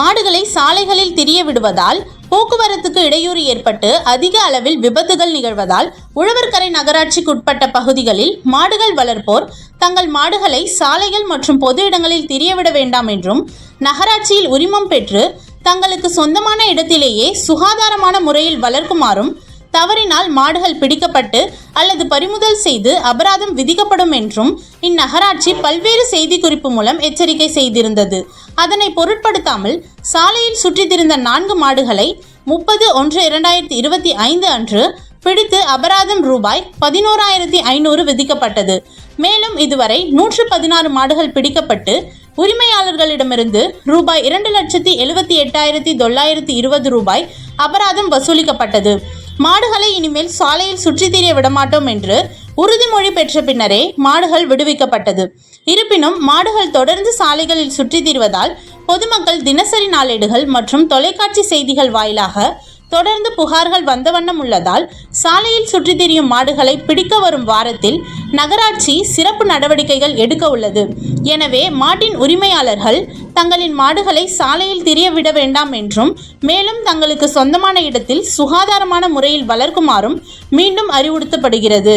மாடுகளை சாலைகளில் திரிய விடுவதால் போக்குவரத்துக்கு இடையூறு ஏற்பட்டு அதிக அளவில் விபத்துகள் நிகழ்வதால் உழவர்கரை நகராட்சிக்குட்பட்ட பகுதிகளில் மாடுகள் வளர்ப்போர் தங்கள் மாடுகளை சாலைகள் மற்றும் பொது இடங்களில் திரியவிட வேண்டாம் என்றும் நகராட்சியில் உரிமம் பெற்று தங்களுக்கு சொந்தமான இடத்திலேயே சுகாதாரமான முறையில் வளர்க்குமாறும் தவறினால் மாடுகள் பிடிக்கப்பட்டு அல்லது பறிமுதல் செய்து அபராதம் விதிக்கப்படும் என்றும் இந்நகராட்சி பல்வேறு செய்திக்குறிப்பு மூலம் எச்சரிக்கை செய்திருந்தது. அதனை பொருட்படுத்தாமல் சாலையில் சுற்றித் திரிந்த நான்கு மாடுகளை முப்பது ஒன்று இரண்டாயிரத்தி இருபத்தி ஐந்து அன்று பிடித்து அபராதம் ரூபாய் பதினோராயிரத்தி ஐநூறு விதிக்கப்பட்டது. மேலும் இதுவரை நூற்று பதினாறு மாடுகள் பிடிக்கப்பட்டு உரிமையாளர்களிடமிருந்து ரூபாய் இரண்டு லட்சத்தி எழுபத்தி எட்டாயிரத்தி தொள்ளாயிரத்தி இருபது ரூபாய் அபராதம் வசூலிக்கப்பட்டது. மாடுகளை இனிமேல் சாலையில் சுற்றித் திரிய விடமாட்டோம் என்று உறுதிமொழி பெற்ற பின்னரே மாடுகள் விடுவிக்கப்பட்டது. இருப்பினும் மாடுகள் தொடர்ந்து சாலைகளில் சுற்றித் திரிவதால் பொதுமக்கள் தினசரி நாளேடுகள் மற்றும் தொலைக்காட்சி செய்திகள் வாயிலாக தொடர்ந்து புகார்கள் வந்த வண்ணம் உள்ளதால் சாலையில் சுற்றித் திரியும் மாடுகளை பிடிக்க வரும் வாரத்தில் நகராட்சி சிறப்பு நடவடிக்கைகள் எடுக்க உள்ளது. எனவே மாட்டின் உரிமையாளர்கள் தங்களின் மாடுகளை சாலையில் திரிய விட வேண்டாம் என்றும் மேலும் தங்களுக்கு சொந்தமான இடத்தில் சுகாதாரமான முறையில் வளர்க்குமாறும் மீண்டும் அறிவுறுத்தப்படுகிறது.